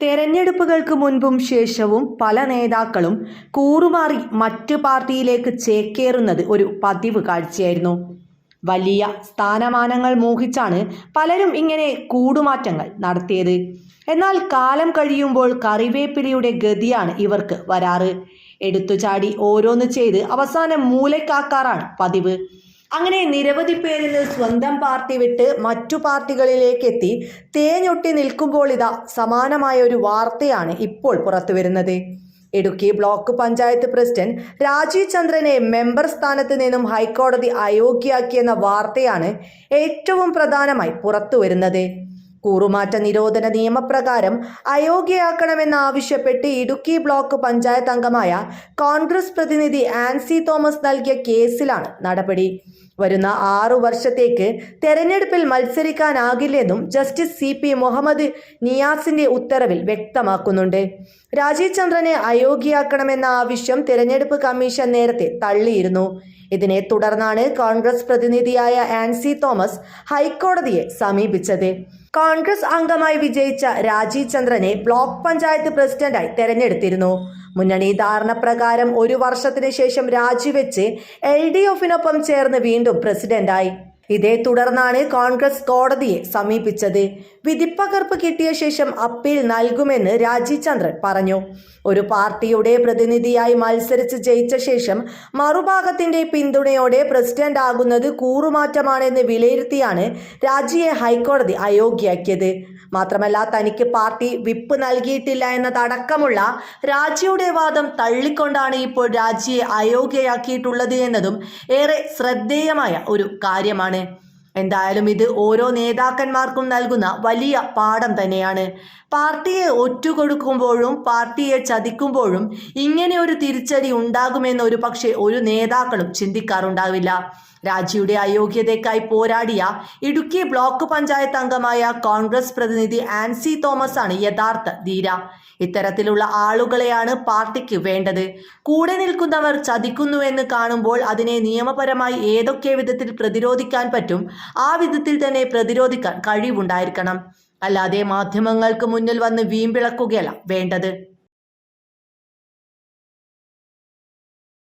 തെരഞ്ഞെടുപ്പുകൾക്ക് മുൻപും ശേഷവും പല നേതാക്കളും കൂറുമാറി മറ്റ് പാർട്ടിയിലേക്ക് ചേക്കേറുന്നത് ഒരു പതിവ് കാഴ്ചയായിരുന്നു. വലിയ സ്ഥാനമാനങ്ങൾ മോഹിച്ചാണ് പലരും ഇങ്ങനെ കൂടുമാറ്റങ്ങൾ നടത്തിയത്. എന്നാൽ കാലം കഴിയുമ്പോൾ കറിവേപ്പിലയുടെ ഗതിയാണ് ഇവർക്ക് വരാറ്. എടുത്തുചാടി ഓരോന്ന് ചെയ്ത് അവസാനം മൂലക്കാക്കാറാണ് പതിവ്. അങ്ങനെ നിരവധി പേരിന് സ്വന്തം പാർട്ടി വിട്ട് മറ്റു പാർട്ടികളിലേക്ക് എത്തി തേഞ്ഞൊട്ടി നിൽക്കുമ്പോൾ ഇതാ സമാനമായ ഒരു വാർത്തയാണ് ഇപ്പോൾ പുറത്തു വരുന്നത്. ഇടുക്കി ബ്ലോക്ക് പഞ്ചായത്ത് പ്രസിഡന്റ് രാജീവ് ചന്ദ്രനെ മെമ്പർ സ്ഥാനത്ത് നിന്നും ഹൈക്കോടതി അയോഗ്യയാക്കിയെന്ന വാർത്തയാണ് ഏറ്റവും പ്രധാനമായി പുറത്തുവരുന്നത് കൂറുമാറ്റ നിരോധന നിയമപ്രകാരം അയോഗ്യയാക്കണമെന്നാവശ്യപ്പെട്ട് ഇടുക്കി ബ്ലോക്ക് പഞ്ചായത്ത് അംഗമായ കോൺഗ്രസ് പ്രതിനിധി ആൻസി തോമസ് നൽകിയ കേസിലാണ് നടപടി. വരുന്ന ആറു വർഷത്തേക്ക് തെരഞ്ഞെടുപ്പിൽ മത്സരിക്കാനാകില്ലെന്നും ജസ്റ്റിസ് സി പി മുഹമ്മദ് നിയാസിന്റെ ഉത്തരവിൽ വ്യക്തമാക്കുന്നുണ്ട്. രാജീവ് ചന്ദ്രനെ അയോഗ്യയാക്കണമെന്ന ആവശ്യം തെരഞ്ഞെടുപ്പ് കമ്മീഷൻ നേരത്തെ തള്ളിയിരുന്നു. ഇതിനെ തുടർന്നാണ് കോൺഗ്രസ് പ്രതിനിധിയായ ആൻസി തോമസ് ഹൈക്കോടതിയെ സമീപിച്ചത്. കോൺഗ്രസ് അംഗമായി വിജയിച്ച രാജീവ് ചന്ദ്രനെ ബ്ലോക്ക് പഞ്ചായത്ത് പ്രസിഡന്റായി തെരഞ്ഞെടുത്തിരുന്നു. മുന്നണി ധാരണ പ്രകാരം ഒരു വർഷത്തിന് ശേഷം രാജിവെച്ച് എൽ ഡി എഫിനൊപ്പം ചേർന്ന് വീണ്ടും പ്രസിഡന്റായി. ഇതേ തുടർന്നാണ് കോൺഗ്രസ് കോടതിയെ സമീപിച്ചത്. വിധിപ്പകർപ്പ് കിട്ടിയ ശേഷം അപ്പീൽ നൽകുമെന്ന് രാജീവ് ചന്ദ്രൻ പറഞ്ഞു. ഒരു പാർട്ടിയുടെ പ്രതിനിധിയായി മത്സരിച്ച് ജയിച്ച ശേഷം മറുഭാഗത്തിന്റെ പിന്തുണയോടെ പ്രസിഡന്റ് ആകുന്നത് കൂറുമാറ്റമാണെന്ന് വിലയിരുത്തിയാണ് രാജിയെ ഹൈക്കോടതി അയോഗ്യയാക്കിയത്. മാത്രമല്ല തനിക്ക് പാർട്ടി വിപ്പ് നൽകിയിട്ടില്ല എന്നതടക്കമുള്ള രാജിയുടെ വാദം തള്ളിക്കൊണ്ടാണ് ഇപ്പോൾ രാജിയെ അയോഗ്യയാക്കിയിട്ടുള്ളത് എന്നതും ഏറെ ശ്രദ്ധേയമായ ഒരു കാര്യമാണ്. എന്തായാലും ഇത് ഓരോ നേതാക്കന്മാർക്കും നൽകുന്ന വലിയ പാഠം തന്നെയാണ്. പാർട്ടിയെ ഒറ്റുകൊടുക്കുമ്പോഴും പാർട്ടിയെ ചതിക്കുമ്പോഴും ഇങ്ങനെ ഒരു തിരിച്ചടി ഉണ്ടാകുമെന്ന് ഒരു പക്ഷേ ഒരു നേതാക്കളും ചിന്തിക്കാറുണ്ടാവില്ല. രാജിയുടെ അയോഗ്യതയ്ക്കായി പോരാടിയ ഇടുക്കി ബ്ലോക്ക് പഞ്ചായത്ത് അംഗമായ കോൺഗ്രസ് പ്രതിനിധി ആൻസി തോമസ് ആണ് യഥാർത്ഥ ധീര. ഇത്തരത്തിലുള്ള ആളുകളെയാണ് പാർട്ടിക്ക് വേണ്ടത്. കൂടെ നിൽക്കുന്നവർ ചതിക്കുന്നുവെന്ന് കാണുമ്പോൾ അതിനെ നിയമപരമായി ഏതൊക്കെ വിധത്തിൽ പ്രതിരോധിക്കാൻ പറ്റും ആ വിധത്തിൽ തന്നെ പ്രതിരോധിക്കാൻ കഴിവുണ്ടായിരിക്കണം. അല്ലാതെ മാധ്യമങ്ങൾക്ക് മുന്നിൽ വന്ന് വീമ്പിളക്കുകയല്ല വേണ്ടത്.